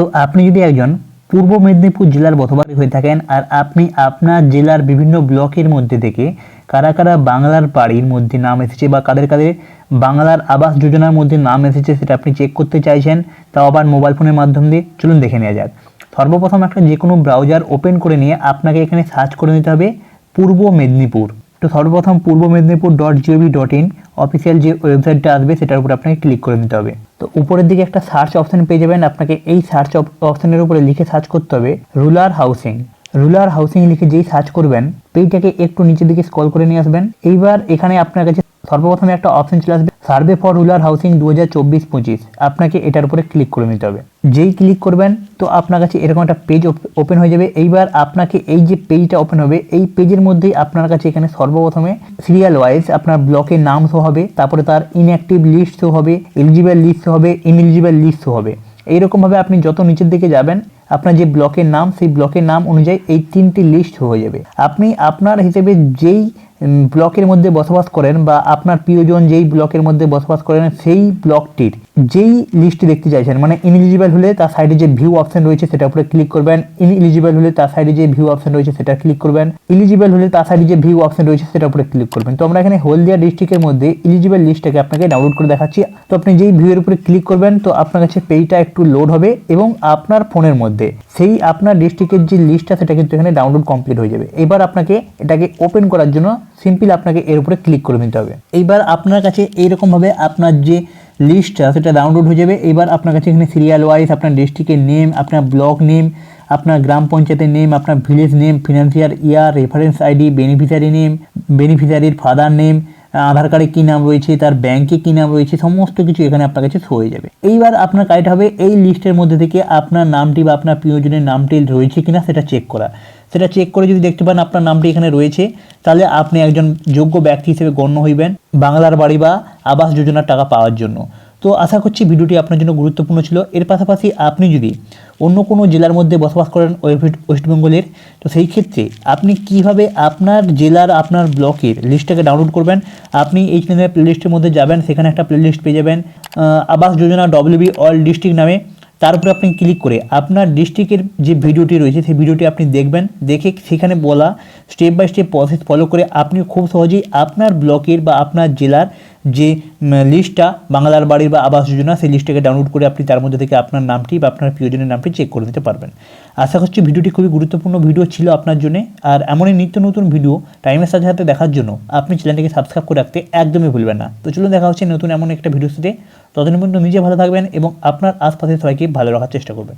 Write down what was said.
তো আপনি যদি একজন পূর্ব মেদিনীপুর জেলার বসবাসী হয়ে থাকেন আর আপনি আপনার জেলার বিভিন্ন ব্লকের মধ্যে থেকে কারা কারা বাংলার বাড়ির মধ্যে নাম এসেছে বা কাদের কাদের বাংলার আবাস যোজনার মধ্যে নাম এসেছে সেটা আপনি চেক করতে চাইছেন, তাও আবার মোবাইল ফোনের মাধ্যম দিয়ে, চলুন দেখে নেওয়া যাক। সর্বপ্রথম একটা যে কোনো ব্রাউজার ওপেন করে নিয়ে আপনাকে এখানে সার্চ করে নিতে হবে পূর্ব মেদিনীপুর। তো সর্বপ্রথম পূর্ব Medinipur dot G O V dot in official যে ওয়েবসাইটটা আসবে, সেটার উপর আপনাকে ক্লিক করে দিতে হবে। তো উপরের দিকে একটা সার্চ অপশন পেয়ে যাবেন। আপনাকে এই সার্চ অপশনের উপরে লিখে সার্চ করতে হবে রুলার হাউসিং রুলার হাউসিং লিখে যেই সার্চ করবেন পেজটাকে একটু নিচের দিকে স্কল করে নিয়ে আসবেন। এইবার এখানে আপনার কাছে সর্বপ্রথমে একটা অপশন চলে আসবে সার্ভে ফর রুরাল হাউসিং দু হাজার চব্বিশ পঁচিশ। আপনাকে এটার উপরে ক্লিক করে নিতে হবে। যেই ক্লিক করবেন, তো আপনার কাছে এরকম একটা পেজ ওপেন হয়ে যাবে। এইবার আপনাকে এই যে পেজটা ওপেন হবে, এই পেজের মধ্যেই আপনার কাছে এখানে সর্বপ্রথমে সিরিয়াল ওয়াইজ আপনার ব্লকের নাম শো হবে, তারপরে তার ইনঅ্যাক্টিভ লিস্ট শো হবে এলিজিবল লিস্ট শো হবে ইনএলিজিবল লিস্ট শো হবে। এইরকমভাবে আপনি যত নিচের দিকে যাবেন, আপনার যে ব্লকের নাম, সেই ব্লকের নাম অনুযায়ী এই তিনটি লিস্ট হয়ে যাবে। আপনি আপনার হিসেবে যেই ব্লকের মধ্যে বসবাস করেন বা আপনার প্রিয়জন যেই ব্লকের মধ্যে বসবাস করেন সেই ব্লকটির যেই লিস্ট দেখতে চাইছেন মানে ইনএলিজিবল হলে তার সাইডে যে ভিউ অপশন রয়েছে সেটার উপরে ক্লিক করবেন ইনএলিজিবল হলে তার সাইডে যে ভিউ অপশন রয়েছে সেটা ক্লিক করবেন এলিজিবল হলে তার সাইডে যে ভিউ অপশন রয়েছে সেটার উপরে ক্লিক করবেন। তো আমরা এখানে হলদিয়া ডিস্ট্রিক্টের মধ্যে এলিজিবল লিস্টটাকে আপনাকে ডাউনলোড করে দেখাচ্ছি। তো আপনি যেই ভিউ এর উপরে ক্লিক করবেন, তো আপনার কাছে পেজটা একটু লোড হবে এবং আপনার ফোনের মধ্যে সেই আপনার ডিস্ট্রিক্টের যে লিস্টটা সেটা কিন্তু এখানে ডাউনলোড কমপ্লিট হয়ে যাবে। এবার আপনাকে এটাকে ওপেন করার জন্য সিম্পল আপনাকে এর উপরে ক্লিক করে নিতে হবে। এইবার আপনার কাছে এইরকমভাবে আপনার যে লিস্টটা সেটা ডাউনলোড হয়ে যাবে। এবার আপনার কাছে এখানে সিরিয়াল ওয়াইজ আপনার ডিস্ট্রিক্টের নেম আপনার ব্লক নেম আপনার গ্রাম পঞ্চায়েতের নেম আপনার village name financial year reference ID beneficiary name বেনিফিশিয়ারির father name Aadhaar কার্ডে কী নাম রয়েছে, তার ব্যাংকে কী নাম রয়েছে, সমস্ত কিছু এখানে আপনার কাছে শো হয়ে যাবে। এইবার আপনার কাজটা হবে এই লিস্টের মধ্যে থেকে আপনার নামটি বা আপনার প্রিয়জনের নামটি রয়েছে কিনা সেটা চেক করা। সেটা চেক করে যদি দেখতে পান আপনার নামটি এখানে রয়েছে, তাহলে আপনি একজন যোগ্য ব্যক্তি হিসেবে গণ্য হইবেন বাংলার বাড়ি বা আবাস যোজনার টাকা পাওয়ার জন্য। তো আশা করছি ভিডিওটি আপনার জন্য গুরুত্বপূর্ণ ছিল। এর পাশাপাশি আপনি যদি অন্য কোনো জেলার মধ্যে বসবাস করেন, ওয়েস্ট ওয়েস্ট বেঙ্গলের, তো সেই ক্ষেত্রে আপনি কীভাবে আপনার জেলার আপনার ব্লকের লিস্টটাকে ডাউনলোড করবেন? আপনি এই চ্যানেলের প্লেলিস্টের মধ্যে যাবেন, সেখানে একটা প্লেলিস্ট পেয়ে যাবেন Awas Yojana WB all district নামে। তার উপরে আপনি ক্লিক করে আপনার ডিস্ট্রিক্টের যে ভিডিওটি রয়েছে, সেই ভিডিওটি আপনি দেখবেন। দেখে সেখানে বলা step by step process follow করে আপনি খুব সহজেই আপনার ব্লকের বা আপনার জেলার যে লিস্টটা বাংলার বাড়ির বা আবাস যোজনা, সেই লিস্টটাকে ডাউনলোড করে আপনি তার মধ্যে থেকে আপনার নামটি বা আপনার প্রিয়জনের নামটি চেক করে নিতে পারবেন। আশা করছি ভিডিওটি খুবই গুরুত্বপূর্ণ ভিডিও ছিল আপনার জন্য। আর এমনই নিত্য নতুন ভিডিও টাইমের সাথে সাথে দেখার জন্য আপনি চ্যানেলটিকে সাবস্ক্রাইব করে রাখতে একদমই ভুলবেন না। তো চলুন দেখা হচ্ছে নতুন এমন একটা ভিডিওর সাথে। ততদিন পর্যন্ত নিজে ভালো থাকবেন এবং আপনার আশপাশের সবাইকে ভালো রাখার চেষ্টা করবেন।